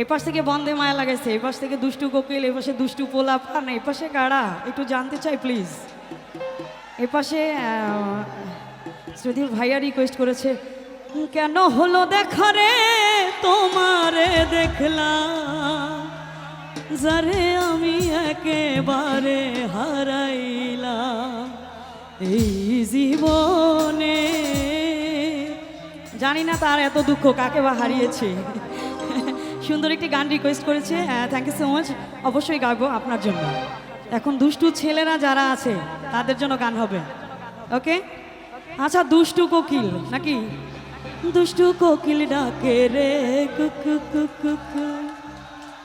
এই পাশ থেকে বন্ধে মায়া লাগাইছে, এই পাশ থেকে দুষ্টু কোকিল, এই পাশে দুষ্টু পোলা পান, এই পাশে কারা একটু জানতে চাই প্লিজ এ পাশে ভাইয়া রিকোয়েস্ট করেছে, কেন হলো দেখা রে, তোমারে দেখলাম, যারে আমি একেবারে হারাইলাম, এই জীবনে? জানি না তার এত দুঃখ কাকে বা হারিয়েছে। সুন্দর একটি গান রিকোয়েস্ট করেছে। থ্যাংক ইউ সো মাচ অবশ্যই গাবো আপনার জন্য। এখন দুষ্টু ছেলেরা যারা আছে, তাদের জন্য গান হবে। ওকে আচ্ছা দুষ্টু কোকিল নাকি? দুষ্টু কোকিল ডাকে রে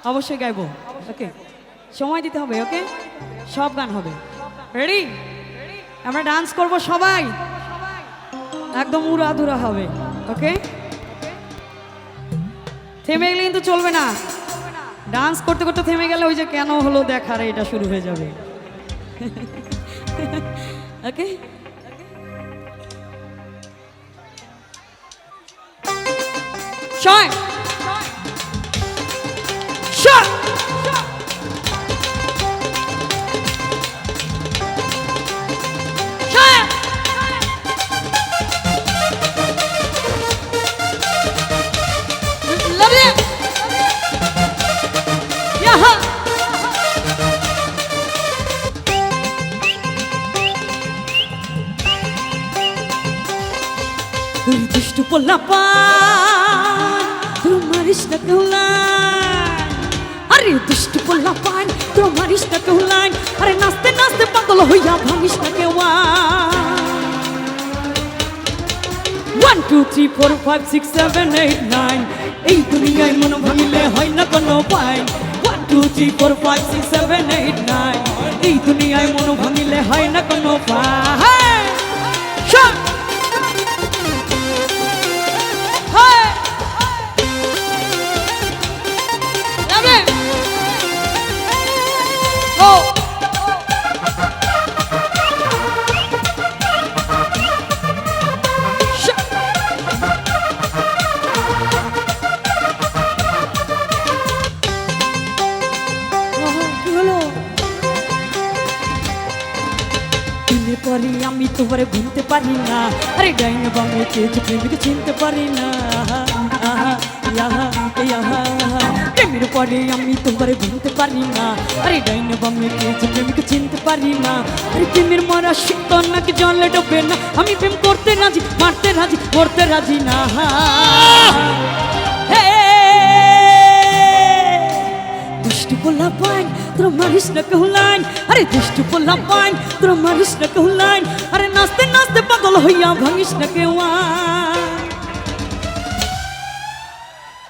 অবশ্যই গাইবো। ওকে সময় দিতে হবে ওকে সব গান হবে। রেডি আমরা ডান্স করব সবাই। একদম উড়াধুরা হবে ওকে থেমে গেলে কিন্তু চলবে না। ডান্স করতে করতে থেমে গেলে ওই যে কেন হলো দেখার, এটা শুরু হয়ে যাবে। ওকে Shine! পোল্লাপা তোমার ইষ্ট কেউলান আরে দুষ্টু পোল্লাপান তোমার ইষ্ট কেউলান আরে নাচতে নাচতে পাগল হইয়া ভাঙিস না কেওয়া one two three four five six seven eight nine এই দুনিয়ায় মন ভাঙিলে হয় না কোনো পাই one two three four five six seven eight nine এই দুনিয়ায় মন ভাঙিলে হয় পারি না আরে ডাইন বামে চেয়েছে প্রেমিকে চিনতে পারি না। প্রেমের পরে আমি তোমারে ভুলতে পারি না আরে ডাইন বামে চেয়েছে প্রেমিকে চিনতে পারি না আরে প্রেমের মারা শীত নাকি জলে ডোবে না। আমি প্রেম করতে রাজি, মারতে রাজি করতে রাজি না। দুষ্টু পোলা পাইন, তোর মারিস না পাইন, তোর মারিস না কহুলাইন নাচতে নাচতে পাগল হইয়া ভাঙিস না কেওয়ান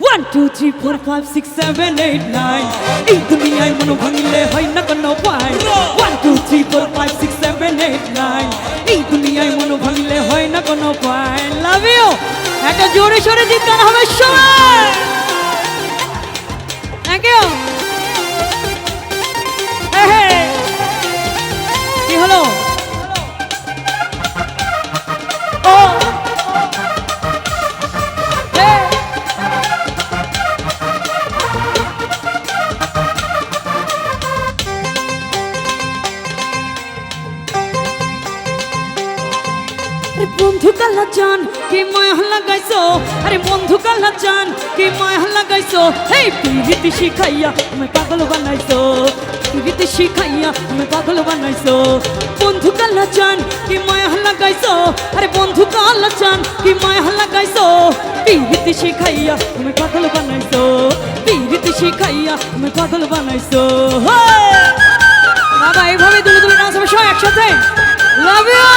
one two three four five six seven eight nine এই দুনিয়ায় মনো ভাঙিলে হয় না কোনো পাই one two three four five six seven eight nine এই দুনিয়ায় মনো ভাঙিলে হয় না কোনো পাই লাভ ইউ একটা জোরে সোরে জিজ্ঞাসা হবে সবাই। বন্ধু কাল্লা জান কি মায়া লাগাইছো? আরে বন্ধু কাল্লা জান কি মায়া লাগাইছো? এই পিরিতি শিখাইয়া তুমি পাগল বানাইছো। পিরিতি শিখাইয়া তুমি পাগল বানাইছো। বন্ধু কাল্লা জান কি মায়া লাগাইছো? আরে বন্ধু কাল্লা জান কি মায়া লাগাইছো? পিরিতি শিখাইয়া তুমি পাগল বানাইছো। পিরিতি শিখাইয়া তুমি পাগল বানাইছো। বাবা, এইভাবে দুলে দুলে নাচ হবে, সবাই একসাথে। লাভ ইউ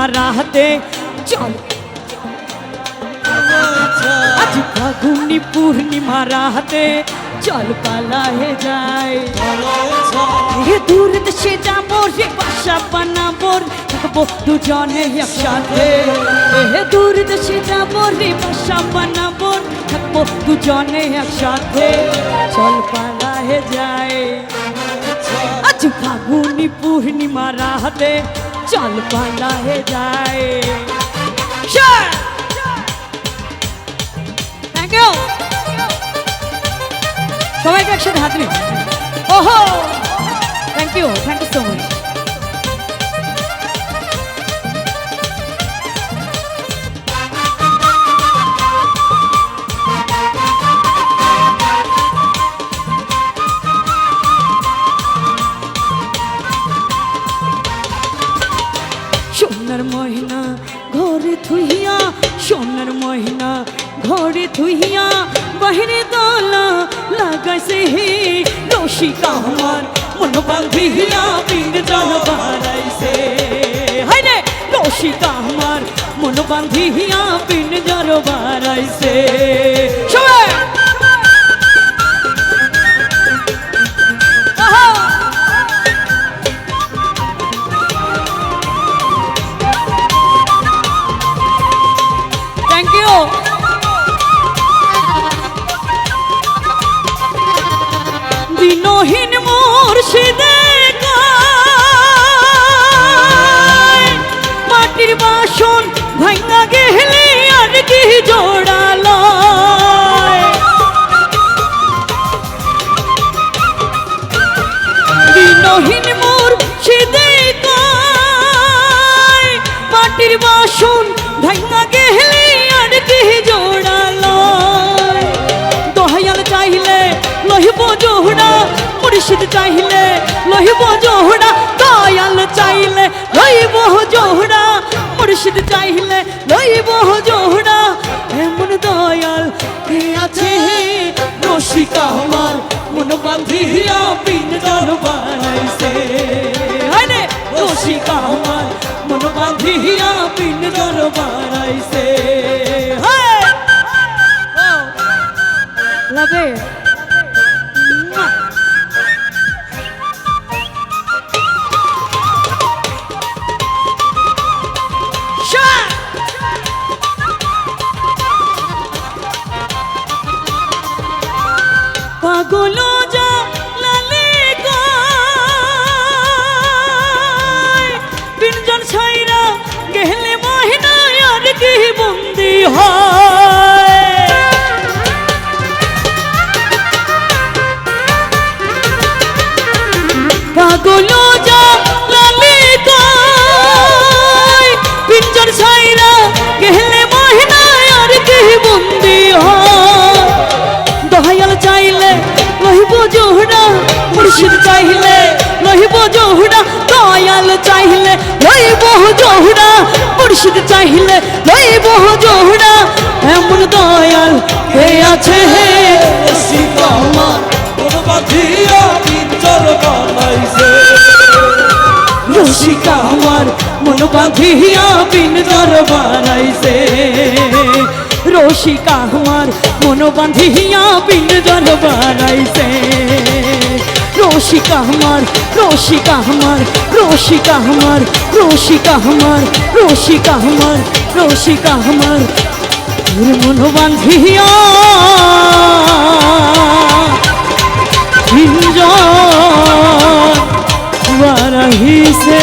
আমার হাতে চল। আজ ফাগুনি পূর্ণিমা রাতে চল পালা হে যাই। হে দূর দেশে যাব রে বাসা বানাবো, থাকব দুজনে একসাথে। হে দূর দেশে যাব রে বাসা বানাবো, থাকব দুজনে একসাথে। চল পালা হে যাই। আজ ফাগুনি পূর্ণিমা রাতে চল পালাহে যায়। থ্যাংক ইউ সবাইকে একসাথে হাত নিন ওহো! Thank you thank you so much সোনার মহিনা, ঘরে থুইয়া, সোনার মহিনা, ঘরে থুইয়া, বাহিরে দলা লাগাইছে হে রসিকা আমার। মনোবাল বিহিয়া পিণ্ড জল বাড়াইছে। হাই রে রসিকা আমার। মনোবাল বিহিয়া পিণ্ড জল বাড়াইছে। মুর্শিদ চাইলে লহিব জোহড়া দয়াল চাইলে লইব জোহড়া মুর্শিদ চাইলে লইব জোহড়া এমন দয়াল কে আছে? রসিকা আমার মন বান্ধিয়া পিঞ্জর বানাইছে আরে রসিকা আমার মন বান্ধিয়া পিঞ্জর বানাইছে হ্যাঁ। it. পাগলো যা লালে গায়। ছাইরা গেলে মহিনা আর কি বন্দি হয়। পাগলো জোহরা, দয়াল চাইলে লইব জোহরা, মুর্শিদ চাইলে লইব জোহরা। এমন দয়াল হে আছে হে? রসিকা আমার মন বাঁধিয়া বাঁধিয়া পিনজর বানাইছে। রসিকা আমার মন বাঁধিয়া পিনজর বানাইছে। রসিকা আমার রসিকা আমার রসিকা আমার রসিকা আমার রসিকা আমার রসিকা আমার। তোর মন বাঁধিয়া পিঞ্জর বারাহিছে